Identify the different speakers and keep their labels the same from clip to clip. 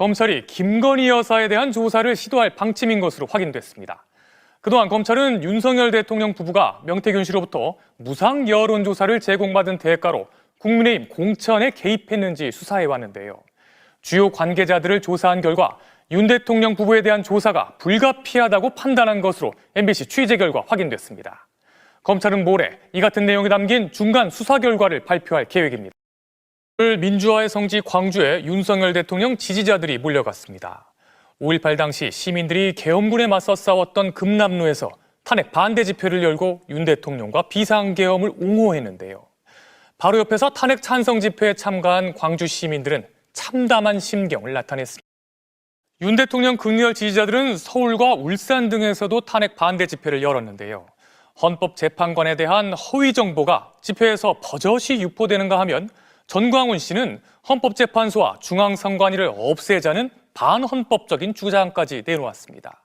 Speaker 1: 검찰이 김건희 여사에 대한 조사를 시도할 방침인 것으로 확인됐습니다. 그동안 검찰은 윤석열 대통령 부부가 명태균 씨로부터 무상 여론조사를 제공받은 대가로 국민의힘 공천에 개입했는지 수사해 왔는데요. 주요 관계자들을 조사한 결과 윤 대통령 부부에 대한 조사가 불가피하다고 판단한 것으로 MBC 취재 결과 확인됐습니다. 검찰은 모레 이 같은 내용이 담긴 중간 수사 결과를 발표할 계획입니다. 오늘 민주화의 성지 광주에 윤석열 대통령 지지자들이 몰려갔습니다. 5.18 당시 시민들이 계엄군에 맞서 싸웠던 금남로에서 탄핵 반대 집회를 열고 윤 대통령과 비상계엄을 옹호했는데요. 바로 옆에서 탄핵 찬성 집회에 참가한 광주 시민들은 참담한 심경을 나타냈습니다. 윤 대통령 극렬 지지자들은 서울과 울산 등에서도 탄핵 반대 집회를 열었는데요. 헌법재판관에 대한 허위 정보가 집회에서 버젓이 유포되는가 하면 전광훈 씨는 헌법재판소와 중앙선관위를 없애자는 반헌법적인 주장까지 내놓았습니다.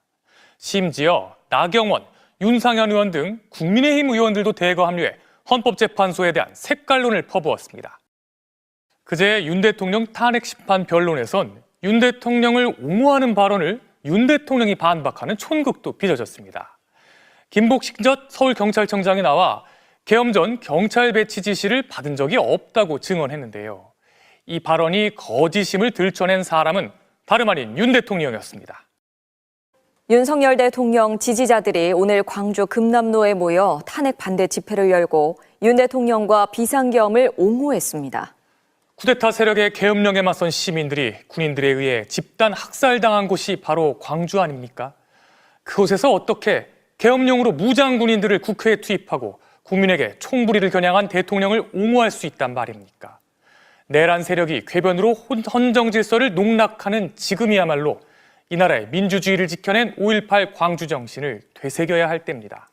Speaker 1: 심지어 나경원, 윤상현 의원 등 국민의힘 의원들도 대거 합류해 헌법재판소에 대한 색깔론을 퍼부었습니다. 그제 윤 대통령 탄핵 심판 변론에선 윤 대통령을 옹호하는 발언을 윤 대통령이 반박하는 촌극도 빚어졌습니다. 김복식 전 서울경찰청장이 나와 계엄 전 경찰 배치 지시를 받은 적이 없다고 증언했는데요. 이 발언이 거짓임을 들춰낸 사람은 다름 아닌 윤 대통령이었습니다.
Speaker 2: 윤석열 대통령 지지자들이 오늘 광주 금남로에 모여 탄핵 반대 집회를 열고 윤 대통령과 비상계엄을 옹호했습니다.
Speaker 1: 쿠데타 세력의 계엄령에 맞선 시민들이 군인들에 의해 집단 학살당한 곳이 바로 광주 아닙니까? 그곳에서 어떻게 계엄령으로 무장 군인들을 국회에 투입하고 국민에게 총부리를 겨냥한 대통령을 옹호할 수 있단 말입니까? 내란 세력이 궤변으로 혼- 헌정 질서를 농락하는 지금이야말로 이 나라의 민주주의를 지켜낸 5.18 광주 정신을 되새겨야 할 때입니다.